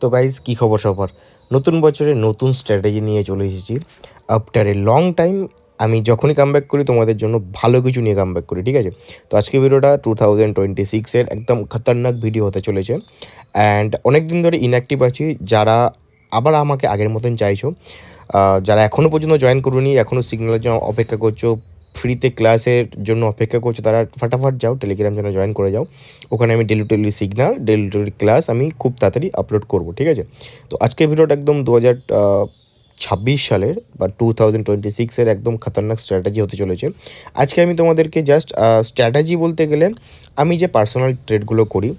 তো গাইজ কী খবর সবার? নতুন বছরে নতুন স্ট্র্যাটেজি নিয়ে চলে এসেছি। আফটার এ লং টাইম আমি যখনই কামব্যাক করি, তোমাদের জন্য ভালো কিছু নিয়ে কামব্যাক করি, ঠিক আছে? তো আজকে ভিডিওটা টু থাউজেন্ড টোয়েন্টি সিক্সের একদম খতরনাক ভিডিও হতে চলেছে। অ্যান্ড অনেক দিন ধরে ইনঅ্যাক্টিভ আছি, যারা আবার আমাকে আগের মতন চাইছো যারা এখনও পর্যন্ত জয়েন করুনি এখনও সিগন্যালের জন্য অপেক্ষা করছ ফ্রিতে ক্লাসের জন্য অপেক্ষা করছ, তারা ফাটাফাট যাও টেলিগ্রাম চ্যানেল জয়েন করে যাও। ওখানে আমি daily daily signal daily daily class আমি খুব তাড়াতাড়ি আপলোড করব, ঠিক আছে? তো আজকে ভিডিওটা একদম দু হাজার ছাব্বিশ সালের বা টু থাউজেন্ড টোয়েন্টি সিক্সের একদম খতরনাক স্ট্র্যাটেজি হতে চলেছে। আজকে আমি তোমাদেরকে জাস্ট স্ট্র্যাটেজি বলতে গেলে আমি যে পার্সোনাল ট্রেডগুলো করি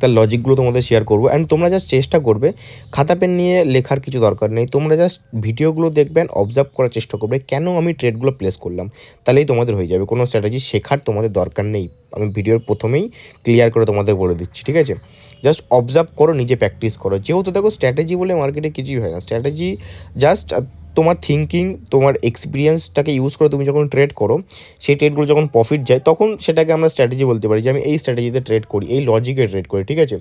তার লজিকগুলো তোমাদের শেয়ার করব। অ্যান্ড তোমরা জাস্ট চেষ্টা করবে, খাতা পেন নিয়ে লেখার কিছু দরকার নেই। তোমরা জাস্ট ভিডিওগুলো দেখবেন অবজার্ভ করার চেষ্টা করবে, কেন আমি ট্রেডগুলো প্লেস করলাম? তাহলেই তোমাদের হয়ে যাবে। কোনো স্ট্র্যাটেজি শেখার তোমাদের দরকার নেই। আমি ভিডিওর প্রথমেই ক্লিয়ার করে তোমাদের বলে দিচ্ছি, ঠিক আছে? জাস্ট অবজার্ভ করো, নিজে প্র্যাকটিস করো। যেহেতু দেখো স্ট্র্যাটেজি বলে মার্কেটে কিছুই হয় না। স্ট্র্যাটেজি জাস্ট তোমার থিঙ্কিং তোমার এক্সপিরিয়েন্সটাকে ইউজ করে তুমি যখন ট্রেড করো, সেই ট্রেডগুলো যখন প্রফিট যায়, তখন সেটাকে আমরা স্ট্র্যাটেজি বলতে পারি যে আমি এই স্ট্র্যাটেজিতে ট্রেড করি, এই লজিকে ট্রেড করি, ঠিক আছে?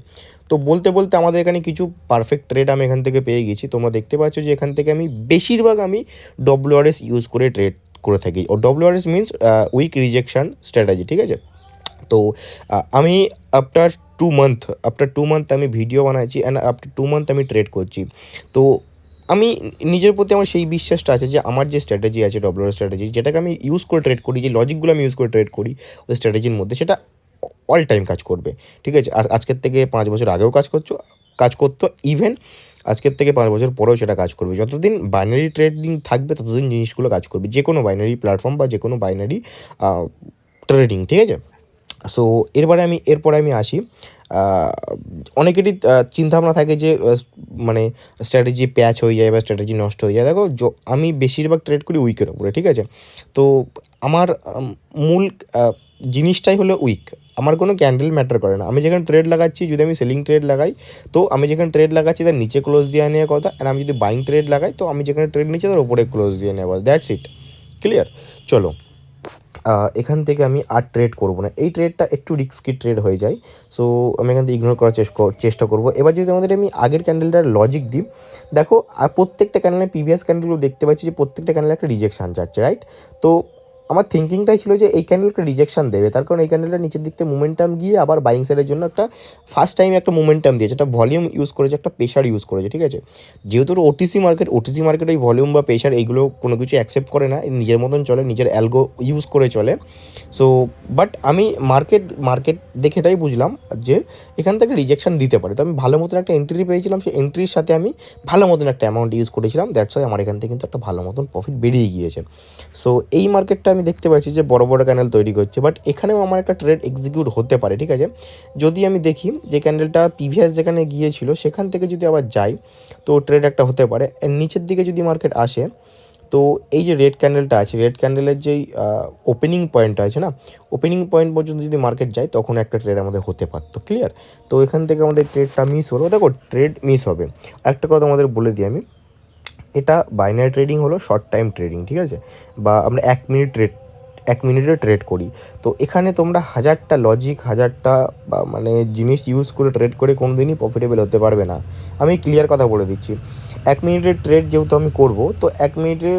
তো বলতে বলতে আমাদের এখানে কিছু পারফেক্ট ট্রেড আমি এখান থেকে পেয়ে গেছি। তোমরা দেখতে পাচ্ছ যে এখান থেকে আমি বেশিরভাগ আমি ডব্লিউআরএস ইউজ করে ট্রেড করে থাকি। ও WRS means week rejection strategy ঠিক আছে? তো আমি after two month after two month আমি ভিডিও বানাচ্ছি অ্যান্ড আফটার টু মান্থ আমি ট্রেড করছি। তো আমি নিজের প্রতি আমার সেই বিশ্বাসটা আছে যে আমার যে স্ট্র্যাটেজি আছে ডব্লিউআর স্ট্র্যাটেজি যেটাকে আমি ইউজ করে ট্রেড করি, যে লজিকগুলো আমি ইউজ করে ট্রেড করি, ওই স্ট্র্যাটেজির মধ্যে সেটা অল টাইম কাজ করবে। ঠিক আছে? আজ- আজকের থেকে পাঁচ বছর আগেও কাজ করছ, কাজ করতো ইভেন আজকের থেকে পাঁচ বছর পরেও সেটা কাজ করবে। যতদিন বাইনারি ট্রেডিং থাকবে, ততদিন জিনিসগুলো কাজ করবে, যে কোনো বাইনারি প্ল্যাটফর্ম বা যে কোনো বাইনারি ট্রেডিং ঠিক আছে? সো এরপরে আমি এরপরে আমি আসি। অনেকেরই চিন্তাভাবনা থাকে যে মানে স্ট্র্যাটেজি প্যাচ হয়ে যায় বা স্ট্র্যাটেজি নষ্ট হয়ে যায়। দেখো আমি বেশিরভাগ ট্রেড করি উইকের উপরে, ঠিক আছে? তো আমার মূল জিনিসটাই হলো উইক আমার কোনো ক্যান্ডেল ম্যাটার করে না। আমি যেখানে ট্রেড লাগাচ্ছি, যদি আমি সেলিং ট্রেড লাগাই, তো আমি যেখানে ট্রেড লাগাচ্ছি, তার নিচে ক্লোজ দিয়ে নেওয়া কথা। আর আমি যদি বাইং ট্রেড লাগাই, তো আমি যেখানে ট্রেড নিচ্ছি, তার উপরে ক্লোজ দিয়ে নেওয়া কথা। দ্যাটস ইট ক্লিয়ার চলো। এখান থেকে আমি আর ট্রেড করব না। এই ট্রেডটা একটু রিস্কি ট্রেড হয়ে যায়। সো আমি এখান থেকে ইগনোর করার চেষ্টা চেষ্টা করব। এবার যদি আমাদের আমি আগের ক্যান্ডেলটার লজিক দিই, দেখো প্রত্যেকটা ক্যান্ডেলের প্রিভিয়াস ক্যান্ডেলগুলো দেখতে পাচ্ছি যে প্রত্যেকটা ক্যান্ডেলে একটা রিজেকশান যাচ্ছে রাইট তো আমার থিঙ্কিংটাই ছিল যে এই ক্যান্ডেলকে রিজেকশন দেবে। তার কারণ এই ক্যান্ডেলটা নিচের দিক থেকে মুমেন্টাম গিয়ে আবার বাইং সাইডের জন্য একটা ফার্স্ট টাইম একটা মুমেন্টাম দিয়েছে। একটা ভলিউম ইউজ করেছে, একটা প্রেশার ইউজ করেছে, ঠিক আছে? যেহেতু ওটিসি মার্কেট ওটিসি মার্কেট ওই ভলিউম বা প্রেশার এইগুলো কোনো কিছু অ্যাকসেপ্ট করে না, নিজের মতন চলে, নিজের অ্যালগো ইউজ করে চলে। সো বাট আমি মার্কেট মার্কেট দেখে এটাই বুঝলাম যে এখান থেকে রিজেকশন দিতে পারে। তো আমি ভালো মতন একটা এন্ট্রি পেয়েছিলাম, সেই এন্ট্রির সাথে আমি ভালো মতন একটা অ্যামাউন্ট ইউজ করেছিলাম। দ্যাটস ওয়াই আমার এখান থেকে কিন্তু একটা ভালো মতন প্রফিট বেরিয়ে গিয়েছে। সো এই মার্কেটটা আমি দেখতে পাচ্ছি যে বড় বড় ক্যান্ডেল তৈরি করছে বাট এখানেও আমার একটা ট্রেড এক্সিকিউট হতে পারে, ঠিক আছে? যদি আমি দেখি যে ক্যান্ডেলটা পিভিএস যেখানে গিয়েছিল, সেখান থেকে যদি আবার যাই, তো ট্রেড একটা হতে পারে। নিচের দিকে যদি মার্কেট আসে, তো এই যে রেড ক্যান্ডেলটা আছে রেড ক্যান্ডেলের যেই ওপেনিং পয়েন্ট আছে না ওপেনিং পয়েন্ট পর্যন্ত যদি মার্কেট যায়, তখন একটা ট্রেড আমাদের হতে পারতো ক্লিয়ার তো এখান থেকে আমাদের ট্রেডটা মিস হলো। দেখো ট্রেড মিস হবে। একটা কথা আমাদের বলে দিই আমি। এটা বাইনারি ট্রেডিং হলো শর্ট টাইম ট্রেডিং ঠিক আছে? বা আমরা এক মিনিট ট্রেড এক মিনিটে ট্রেড করি। তো এখানে তোমরা হাজারটা লজিক হাজারটা, বা মানে জিনিস ইউজ করে ট্রেড করে কোনো দিনই প্রফিটেবল হতে পারবে না। আমি ক্লিয়ার কথা বলে দিচ্ছি। এক মিনিটের ট্রেড যেহেতু আমি করব, তো এক মিনিটে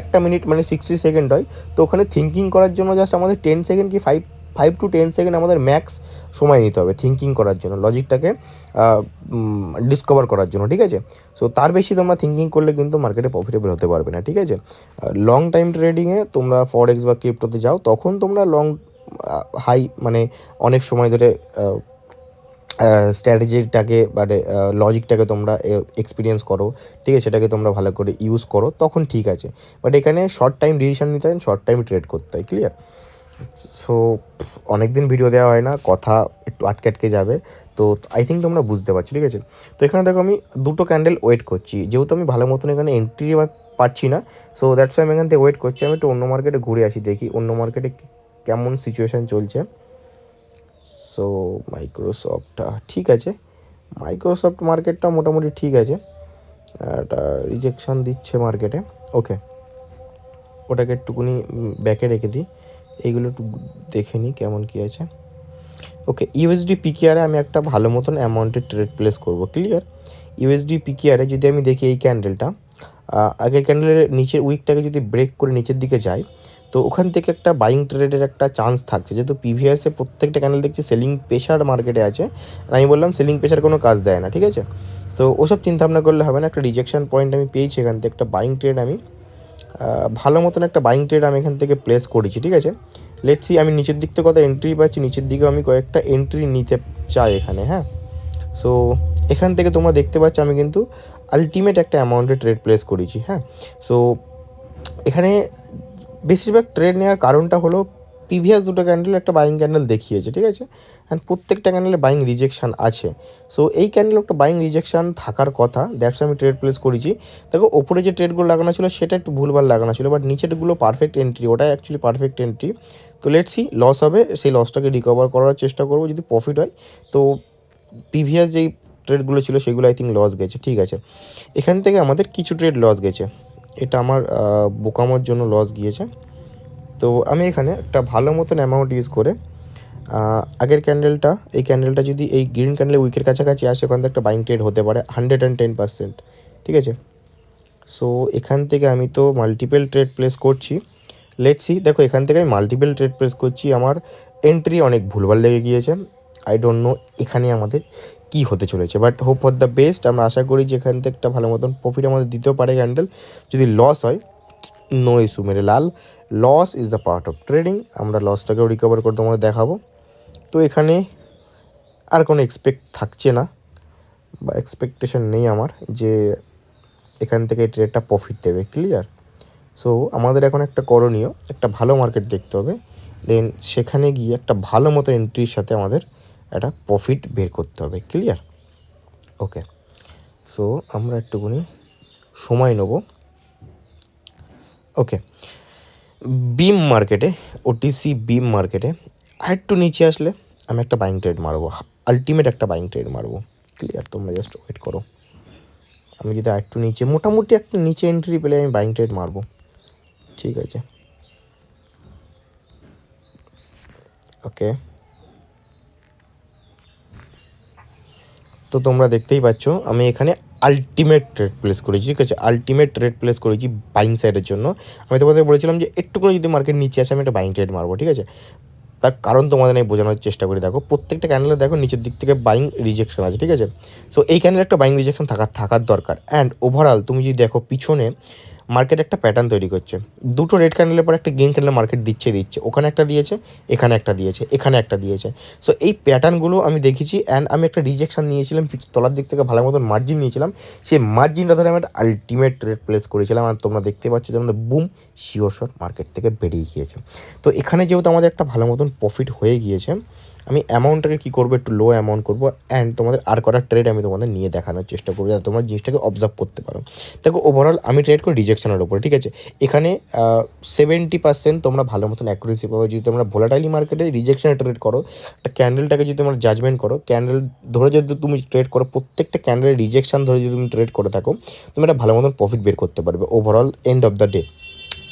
একটা মিনিট মানে সিক্সটি সেকেন্ড হয়। তো ওখানে থিঙ্কিং করার জন্য জাস্ট আমাদের টেন সেকেন্ড কি five five two ten second আমাদের ম্যাক্স সময় নিতে হবে থিঙ্কিং করার জন্য লজিকটাকে ডিসকভার করার জন্য, ঠিক আছে? সো তার বেশি তোমরা থিঙ্কিং করলে কিন্তু মার্কেটে প্রফিটেবল হতে পারবে না, ঠিক আছে? লং টাইম ট্রেডিংয়ে তোমরা ফরেক্স বা ক্রিপ্টোতে যাও, তখন তোমরা লং হাই মানে অনেক সময় ধরে স্ট্র্যাটেজিটাকে মানে লজিকটাকে তোমরা এক্সপিরিয়েন্স করো, ঠিক আছে? সেটাকে তোমরা ভালো করে ইউজ করো, তখন ঠিক আছে। বাট এখানে শর্ট টাইম ডিসিশন নিতে হয় শর্ট টাইম ট্রেড করতে হয় ক্লিয়ার সো অনেক দিন ভিডিও দেওয়া হয় না, কথা একটু আটকে আটকে যাবে। তো আই থিঙ্ক তোমরা বুঝতে পারছ, ঠিক আছে? তো এখানে দেখো আমি দুটো ক্যান্ডেল ওয়েট করছি। যেহেতু আমি ভালো মতন এখানে এন্ট্রি পাচ্ছি না সো দ্যাটস আমি এখান থেকে ওয়েট করছি। আমি একটু অন্য মার্কেটে ঘুরে আসি, দেখি অন্য মার্কেটে কেমন সিচুয়েশান চলছে। সো মাইক্রোসফটটা ঠিক আছে। মাইক্রোসফট মার্কেটটা মোটামুটি ঠিক আছে। একটা রিজেকশন দিচ্ছে মার্কেটে ওকে ওটাকে একটুকুনি ব্যাকে রেখে দিই। এইগুলো একটু দেখে নিই কেমন কী আছে। ওকে ইউএসডি পিকিআরে আমি একটা ভালো মতন অ্যামাউন্টের ট্রেড প্লেস করব ক্লিয়ার ইউএসডি পিকিআরে যদি আমি দেখি এই ক্যান্ডেলটা আগের ক্যান্ডেলের নিচের উইকটাকে যদি ব্রেক করে নিচের দিকে যায়, তো ওখান থেকে একটা বাইং ট্রেডের একটা চান্স থাকছে। যেহেতু পিভিএসে প্রত্যেকটা ক্যান্ডেল দেখছি সেলিং প্রেশার মার্কেটে আছে আমি বললাম সেলিং প্রেশার কোনো কাজ দেয় না, ঠিক আছে? সো ওসব চিন্তা ভাবনা করলে হবে না, একটা রিজেকশন পয়েন্ট আমি পেয়েছি এখান থেকে, একটা বাইং ট্রেড আমি ভালো মতন একটা বাইং ট্রেড আমি এখান থেকে প্লেস করেছি, ঠিক আছে? লেটসি আমি নিচের দিক থেকে কত এন্ট্রি পাচ্ছি, নিচের দিকেও আমি কয়েকটা এন্ট্রি নিতে চাই এখানে হ্যাঁ? সো এখান থেকে তোমরা দেখতে পাচ্ছ, আমি কিন্তু আলটিমেট একটা অ্যামাউন্টে ট্রেড প্লেস করেছি হ্যাঁ? সো এখানে বেশিরভাগ ট্রেড নেওয়ার কারণটা হলো প্রিভিয়াস দুটো ক্যান্ডেল একটা বাইং ক্যান্ডেল দেখিয়েছে, ঠিক আছে? অ্যান্ড প্রত্যেকটা ক্যান্ডেলে বাইং রিজেকশান আছে। সো এই ক্যান্ডেল একটা বাইং রিজেকশান থাকার কথা দ্যাটস আমি ট্রেড প্লেস করেছি। দেখো, ওপরে যে ট্রেডগুলো লাগানো ছিল, সেটা একটু ভুলভাল লাগানো ছিল বাট নিচেরগুলো পারফেক্ট এন্ট্রি ওটাই অ্যাকচুয়ালি পারফেক্ট এন্ট্রি তো লেটস লস হবে, সেই লসটাকে রিকভার করার চেষ্টা করব, যদি প্রফিট হয়। তো প্রিভিয়াস যেই ট্রেডগুলো ছিল, সেগুলো আই থিঙ্ক লস গেছে, ঠিক আছে? এখান থেকে আমাদের কিছু ট্রেড লস গেছে। এটা আমার বোকামোর জন্য লস গিয়েছে। তো আমি এখানে একটা ভালো মতন অ্যামাউন্ট ইউজ করে আগের ক্যান্ডেলটা এই ক্যান্ডেলটা যদি এই গ্রিন ক্যান্ডেল উইকের কাছাকাছি আসে, ওখান থেকে একটা বাইং ট্রেড হতে পারে হান্ড্রেড অ্যান্ড টেন পার্সেন্ট ঠিক আছে? সো এখান থেকে আমি তো মাল্টিপল ট্রেড প্লেস করছি। লেট সি দেখো, এখান থেকে আমি মাল্টিপল ট্রেড প্লেস করছি। আমার এন্ট্রি অনেক ভুলভাল লেগে গিয়েছে। আই ডোন্ট নো এখানে আমাদের কি হতে চলেছে। But hope for the best আমরা আশা করি যে এখান থেকে একটা ভালো মতন প্রফিট আমাদের দিতেও পারে ক্যান্ডেল যদি লস হয় নো ইস্যু মেরে লাল loss is the part of trading আমরা লসটাকেও রিকভার করে তোমাদের দেখাবো। তো এখানে আর কোনো এক্সপেক্ট থাকছে না বা এক্সপেকটেশন নেই আমার যে এখান থেকে ট্রেডটা প্রফিট দেবে ক্লিয়ার সো আমাদের এখন একটা করণীয়, একটা ভালো মার্কেট দেখতে হবে। দেন সেখানে গিয়ে একটা ভালো মতো এন্ট্রির সাথে আমাদের একটা প্রফিট বের করতে হবে ক্লিয়ার ওকে সো আমরা একটুখানি সময় নেব। ওকে বিম মার্কেটে ওটিসি বিম মার্কেটে আরেকটু নিচে আসলে আমি একটা বাইং ট্রেড মারবো আলটিমেট একটা বাইং ট্রেড মারবো। ক্লিয়ার তোমরা জাস্ট ওয়েট করো। আমি যদি আরেকটু নিচে, মোটামুটি একটা নিচে এন্ট্রি পেলে আমি বাইং ট্রেড মারবো। ঠিক আছে? ওকে তো তোমরা দেখতেই পাচ্ছ, আমি এখানে আলটিমেট রেট প্লেস করেছি, ঠিক আছে? আলটিমেট রেট প্লেস করেছি বাইং সাইডের জন্য। আমি তোমাদের বলেছিলাম যে একটুকুনি যদি মার্কেট নিচে আসে, আমি একটা বাইং ট্রেড মারবো, ঠিক আছে? তার কারণ তোমাদের আমি বোঝানোর চেষ্টা করি। দেখো, প্রত্যেকটা ক্যান্ডেলে দেখো নিচের দিক থেকে বাইং রিজেকশন আছে, ঠিক আছে? সো এই ক্যান্ডেলে একটা বাইং রিজেকশন থাকা থাকার দরকার। অ্যান্ড ওভারঅল তুমি যদি দেখো পিছনে মার্কেট একটা প্যাটার্ন তৈরি করছে। দুটো রেড ক্যান্ডেলের পর একটা গ্রিন ক্যান্ডেল মার্কেট দিচ্ছে দিচ্ছে। ওখানে একটা দিয়েছে, এখানে একটা দিয়েছে, এখানে একটা দিয়েছে। সো এই প্যাটার্নগুলো আমি দেখেছি অ্যান্ড আমি একটা রিজেকশান নিয়েছিলাম তলার দিক থেকে ভালো মতন মার্জিন নিয়েছিলাম। সেই মার্জিনটা ধরে আমি একটা আলটিমেট রেট প্লেস করেছিলাম আর তোমরা দেখতে পাচ্ছ যে আমাদের বুম শিওর শট মার্কেট থেকে বেরিয়ে গিয়েছে। তো এখানে যেহেতু আমাদের একটা ভালো মতন প্রফিট হয়ে গিয়েছে আমি অ্যামাউন্টটাকে কী করব? একটু লো অ্যামাউন্ট করব অ্যান্ড তোমাদের আর করার ট্রেড আমি তোমাদের নিয়ে দেখানোর চেষ্টা করব যাতে তোমরা জিনিসটাকে অবজার্ভ করতে পারো। দেখো ওভারঅল আমি ট্রেড করি রিজেকশনের উপরে, ঠিক আছে? এখানে সেভেন্টি পার্সেন্ট তোমরা ভালো মতন অ্যাকুরেসি পাবে। যদি তোমরা ভোলাটাইলি মার্কেটে রিজেকশনে ট্রেড করো, একটা ক্যান্ডেলটাকে যদি তোমরা জাজমেন্ট করো ক্যান্ডেল ধরে যদি তুমি ট্রেড করো, প্রত্যেকটা ক্যান্ডেলের রিজেকশন ধরে যদি তুমি ট্রেড করে থাকো, তুমি একটা ভালো মতন প্রফিট বের করতে পারবে overall end of the day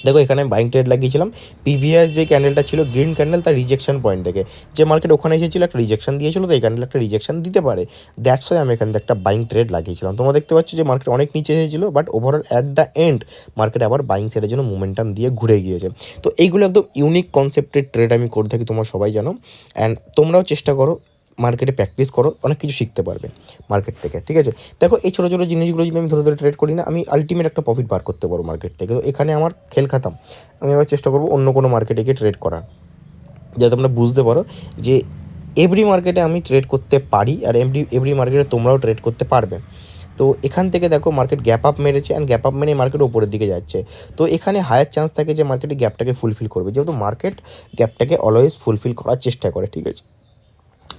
দেখো, এখানে আমি বাইং ট্রেড লাগিয়েছিলাম। পিভিএস যে ক্যান্ডেলটা ছিল গ্রিন ক্যান্ডেল তার রিজেকশন পয়েন্ট থেকে যে মার্কেট ওখানে এসেছিল, একটা রিজেকশন দিয়েছিল, তো এই ক্যান্ডেল একটা রিজেকশন দিতে পারে। দ্যাটস ওয়াই আমি এখান থেকে একটা বাইং ট্রেড লাগিয়েছিলাম। তোমরা দেখতে পাচ্ছ যে মার্কেট অনেক নিচে এসেছিল but overall at the end market আবার বাইং সাইডের জন্য মোমেন্টাম দিয়ে ঘুরে গিয়েছে। তো এইগুলো একদম ইউনিক কনসেপ্টের ট্রেড আমি করে থাকি, তোমরা সবাই জানো। অ্যান্ড তোমরাও চেষ্টা করো মার্কেটে প্র্যাকটিস করো, অনেক কিছু শিখতে পারবে মার্কেট থেকে, ঠিক আছে? দেখো, এই ছোটো ছোটো জিনিসগুলো যদি আমি ধরে ধরে ট্রেড করি না, আমি আলটিমেট একটা প্রফিট বার করতে পারব মার্কেট থেকে। তো এখানে আমার খেল খাতাম। আমি এবার চেষ্টা করব অন্য কোনো মার্কেটে গিয়ে ট্রেড করার। যাতে তোমরা বুঝতে পারো যে এভরি মার্কেটে আমি ট্রেড করতে পারি আর এভরি এভরি মার্কেটে তোমরাও ট্রেড করতে পারবে। তো এখান থেকে দেখো মার্কেট গ্যাপ আপ মেরেছে অ্যান্ড গ্যাপ আপ মেরে মার্কেট ওপরের দিকে যাচ্ছে। তো এখানে হায়ার চান্স থাকে যে মার্কেটে গ্যাপটাকে ফুলফিল করবে। যেহেতু মার্কেট গ্যাপটাকে অলওয়েজ ফুলফিল করার চেষ্টা করে, ঠিক আছে?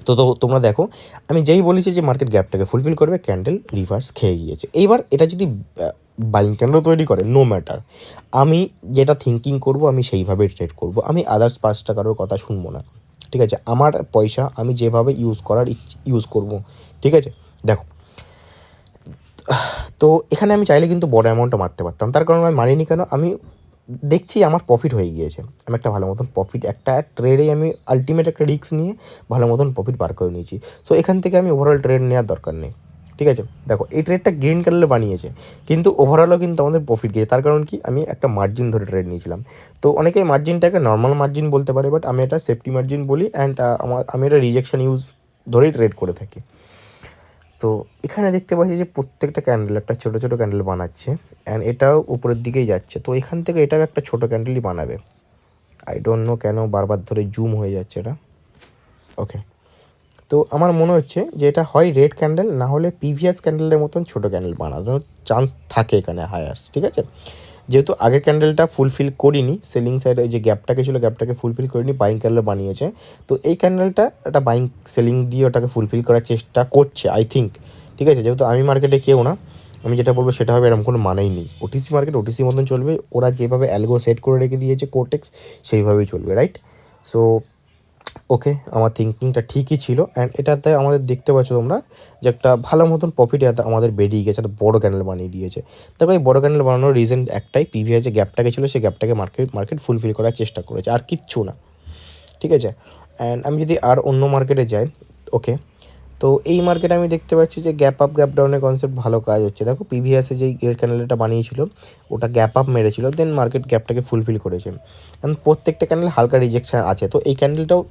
তো তো তোমরা দেখো, আমি যেই বলেছি যে মার্কেট গ্যাপটাকে ফুলফিল করবে ক্যান্ডেল রিভার্স খেয়ে গিয়েছে। এইবার এটা যদি বাইং ক্যান্ডেল তৈরি করে নো ম্যাটার আমি যেটা থিঙ্কিং করব, আমি সেইভাবেই ট্রেড করব। আমি আদার্স পাঁচ টাকারও কথা শুনব না। ঠিক আছে? আমার পয়সা আমি যেভাবে ইউজ করার ইউজ করব। ঠিক আছে? দেখো তো এখানে আমি চাইলে কিন্তু বড় অ্যামাউন্টটা মারতে পারতাম। তার কারণ আমি মারিনি কেন? আমি দেখছি আমার প্রফিট হয়ে গিয়েছে। আমি একটা ভালো মতন প্রফিট একটা ট্রেডে আমি আলটিমেট একটা রিস্ক নিয়ে ভালো মতন প্রফিট বার করে নিয়েছি। সো এখান থেকে আমি ওভারঅল ট্রেড নেওয়ার দরকার নেই। ঠিক আছে? দেখো, এই ট্রেডটা গ্রিন কালারে বানিয়েছে। কিন্তু ওভারঅলও কিন্তু আমাদের প্রফিট গিয়েছে। তার কারণ কি? আমি একটা মার্জিন ধরে ট্রেড নিয়েছিলাম। তো, অনেকে মার্জিনটাকে নর্মাল মার্জিন বলতে পারে বাট আমি এটা সেফটি মার্জিন বলি অ্যান্ড আমার, আমি এটা রিজেকশন ইউজ ধরেই ট্রেড করে থাকি। তো এখানে দেখতে পাচ্ছি যে প্রত্যেকটা ক্যান্ডেল একটা ছোটো ছোটো ক্যান্ডেল বানাচ্ছে অ্যান্ড এটাও উপরের দিকেই যাচ্ছে। তো এখান থেকে এটাও একটা ছোটো ক্যান্ডেলই বানাবে। আই ডোন্ট নো কেন বারবার ধরে জুম হয়ে যাচ্ছে এটা। ওকে তো আমার মনে হচ্ছে যে এটা হয় রেড ক্যান্ডেল না হলে প্রিভিয়াস ক্যান্ডেলের মতন ছোটো ক্যান্ডেল বানানোর চান্স থাকে এখানে হায়ার্স ঠিক আছে? যেহেতু আগের ক্যান্ডেলটা ফুলফিল করিনি সেলিং সাইডে যে গ্যাপটাকে ছিল গ্যাপটাকে ফুলফিল করিনি বাইং ক্যান্ডেল বানিয়েছে। তো এই ক্যান্ডেলটা একটা বাইং সেলিং দিয়ে ওটাকে ফুলফিল করার চেষ্টা করছে আই থিঙ্ক ঠিক আছে? যেহেতু আমি মার্কেটে কেউ না, আমি যেটা বলব সেটা হবে এরকম কোনো মানেই নেই। ওটিসি মার্কেট ওটিসি মতন চলবে, ওরা যেভাবে অ্যালগো সেট করে রেখে দিয়েছে কোটেক্স সেইভাবেই চলবে রাইট সো ওকে আমার থিঙ্কিংটা ঠিকই ছিল অ্যান্ড এটাতে আমাদের দেখতে পাচ্ছ তোমরা যে একটা ভালো মতন প্রফিট আমাদের বেরিয়ে গেছে, একটা বড় ক্যান্ডেল বানিয়ে দিয়েছে। দেখো, এই বড় ক্যান্ডেল বানানোর রিজন একটাই পিভিআই যে গ্যাপটাকে ছিল, সেই গ্যাপটাকে মার্কেট মার্কেট ফুলফিল করার চেষ্টা করেছে, আর কিচ্ছু না। ঠিক আছে? অ্যান্ড আমি যদি আর অন্য মার্কেটে যাই ওকে তো এই মার্কেটে আমি দেখতে পাচ্ছি যে গ্যাপ আপ গ্যাপ ডাউনের কনসেপ্ট ভালো কাজ হচ্ছে। দেখো পিভিএসে যেই গ্রেড ক্যান্ডেলটা বানিয়েছিল, ওটা গ্যাপ আপ মেরেছিল দেন মার্কেট গ্যাপটাকে ফুলফিল করেছে। প্রত্যেকটা ক্যান্ডেল হালকা রিজেকশন আছে, তো এই ক্যান্ডেলটাও